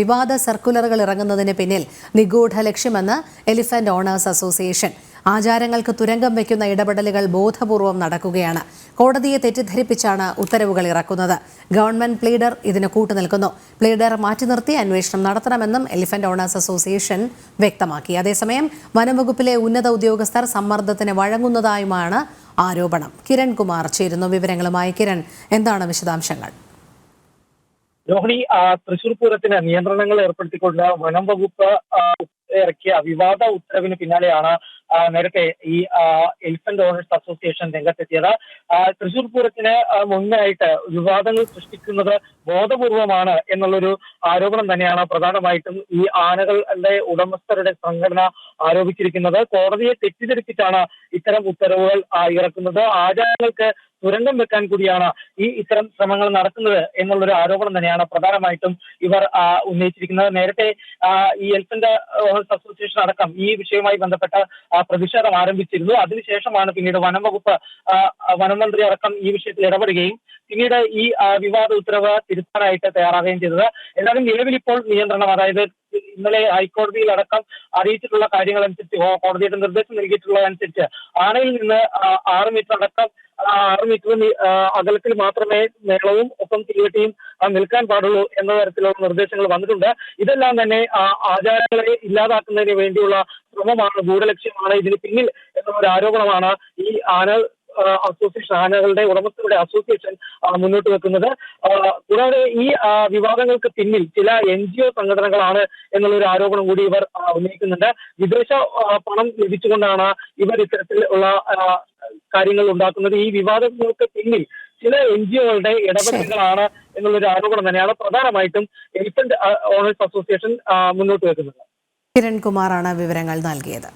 വിവാദ സർക്കുലറുകൾ ഇറങ്ങുന്നതിന് പിന്നിൽ നിഗൂഢ ലക്ഷ്യമെന്ന് എലിഫന്റ് ഓണേഴ്സ് അസോസിയേഷൻ. ആചാരങ്ങൾക്ക് തുരങ്കം വയ്ക്കുന്ന ഇടപെടലുകൾ ബോധപൂർവം നടക്കുകയാണ്. കോടതിയെ തെറ്റിദ്ധരിപ്പിച്ചാണ് ഉത്തരവുകൾ ഇറക്കുന്നത്. ഗവൺമെന്റ് പ്ലീഡർ ഇതിന് കൂട്ടുനിൽക്കുന്നു. പ്ലീഡർ മാറ്റി നിർത്തി അന്വേഷണം നടത്തണമെന്നും എലിഫന്റ് ഓണേഴ്സ് അസോസിയേഷൻ വ്യക്തമാക്കി. അതേസമയം വനംവകുപ്പിലെ ഉന്നത ഉദ്യോഗസ്ഥർ സമ്മർദ്ദത്തിന് വഴങ്ങുന്നതായുമാണ് ആരോപണം. കിരൺകുമാർ ചേരുന്നു വിവരങ്ങളുമായി. കിരൺ എന്താണ് വിശദാംശങ്ങൾ? രോഹിണി തൃശൂർ പൂരത്തിന് നിയന്ത്രണങ്ങൾ ഏർപ്പെടുത്തിക്കൊണ്ട് വനം വകുപ്പ് ഇറക്കിയ വിവാദ ഉത്തരവിന് പിന്നാലെയാണ് നേരത്തെ ഈ എലിഫന്റ് ഓണേഴ്സ് അസോസിയേഷൻ രംഗത്തെത്തിയത്. തൃശൂർ പൂരത്തിന് മുന്നായിട്ട് വിവാദങ്ങൾ സൃഷ്ടിക്കുന്നത് ബോധപൂർവമാണ് എന്നുള്ളൊരു ആരോപണം തന്നെയാണ് പ്രധാനമായിട്ടും ഈ ആനകളുടെ ഉടമസ്ഥരുടെ സംഘടന ആരോപിച്ചിരിക്കുന്നത്. കോടതിയെ തെറ്റിദ്ധരിപ്പിച്ചാണ് ഇത്തരം ഉത്തരവുകൾ ഇറക്കുന്നത്. ആചാരങ്ങൾക്ക് തുരങ്കം വെക്കാൻ കൂടിയാണ് ഈ ഇത്തരം ശ്രമങ്ങൾ നടക്കുന്നത് എന്നുള്ളൊരു ആരോപണം തന്നെയാണ് പ്രധാനമായിട്ടും ഇവർ ഉന്നയിച്ചിരിക്കുന്നത്. നേരത്തെ ഈ എൽഫന്റ് അസോസിയേഷൻ അടക്കം ഈ വിഷയവുമായി ബന്ധപ്പെട്ട പ്രതിഷേധം ആരംഭിച്ചിരുന്നു. അതിനുശേഷമാണ് പിന്നീട് വനം വകുപ്പ് വനമന്ത്രി വനം മന്ത്രി അടക്കം ഈ വിഷയത്തിൽ ഇടപെടുകയും പിന്നീട് ഈ വിവാദ ഉത്തരവ് തിരുത്താനായിട്ട് തയ്യാറാകുകയും ചെയ്തത്. എന്നാലും നിലവിൽ ഇപ്പോൾ നിയന്ത്രണം അതായത് ഇന്നലെ ഹൈക്കോടതിയിൽ അടക്കം അറിയിച്ചിട്ടുള്ള കാര്യങ്ങൾ അനുസരിച്ച് കോടതിയുടെ നിർദ്ദേശം നൽകിയിട്ടുള്ളതനുസരിച്ച് ആനയിൽ നിന്ന് ആറ് മീറ്റർ അടക്കം ആറ് മീറ്റർ അകലത്തിൽ മാത്രമേ മേളവും ഒപ്പം തീവട്ടിയും നിൽക്കാൻ പാടുള്ളൂ എന്ന തരത്തിലുള്ള നിർദ്ദേശങ്ങൾ വന്നിട്ടുണ്ട്. ഇതെല്ലാം തന്നെ ആചാരങ്ങളെ ഇല്ലാതാക്കുന്നതിന് വേണ്ടിയുള്ള ശ്രമമാണ് ഗൂഢലക്ഷ്യമാണ്. ഇതിന് പിന്നിൽ എന്നൊരു ആരോപണമാണ് ഈ ആന അസോസിയേഷൻ ആനകളുടെ ഉടമസ്ഥരുടെ അസോസിയേഷൻ മുന്നോട്ട് വെക്കുന്നത്. കൂടാതെ ഈ വിവാദങ്ങൾക്ക് പിന്നിൽ ചില എൻ ജി ഒ സംഘടനകളാണ് എന്നുള്ള ഒരു ആരോപണം കൂടി ഇവർ ഉന്നയിക്കുന്നുണ്ട്. വിദേശ പണം ലഭിച്ചുകൊണ്ടാണ് ഇവർ ഇത്തരത്തിലുള്ള കാര്യങ്ങൾ ഉണ്ടാക്കുന്നത് ഈ വിവാദങ്ങൾക്ക് പിന്നിൽ ചില എൻ ജി ഒകളുടെ ഇടപെടലുകളാണ് എന്നുള്ളൊരു ആരോപണം തന്നെയാണ് പ്രധാനമായിട്ടും എലിഫന്റ് ഓണേഴ്സ് അസോസിയേഷൻ മുന്നോട്ട് വെക്കുന്നത്. കിരൺകുമാറാണ് വിവരങ്ങൾ നൽകിയത്.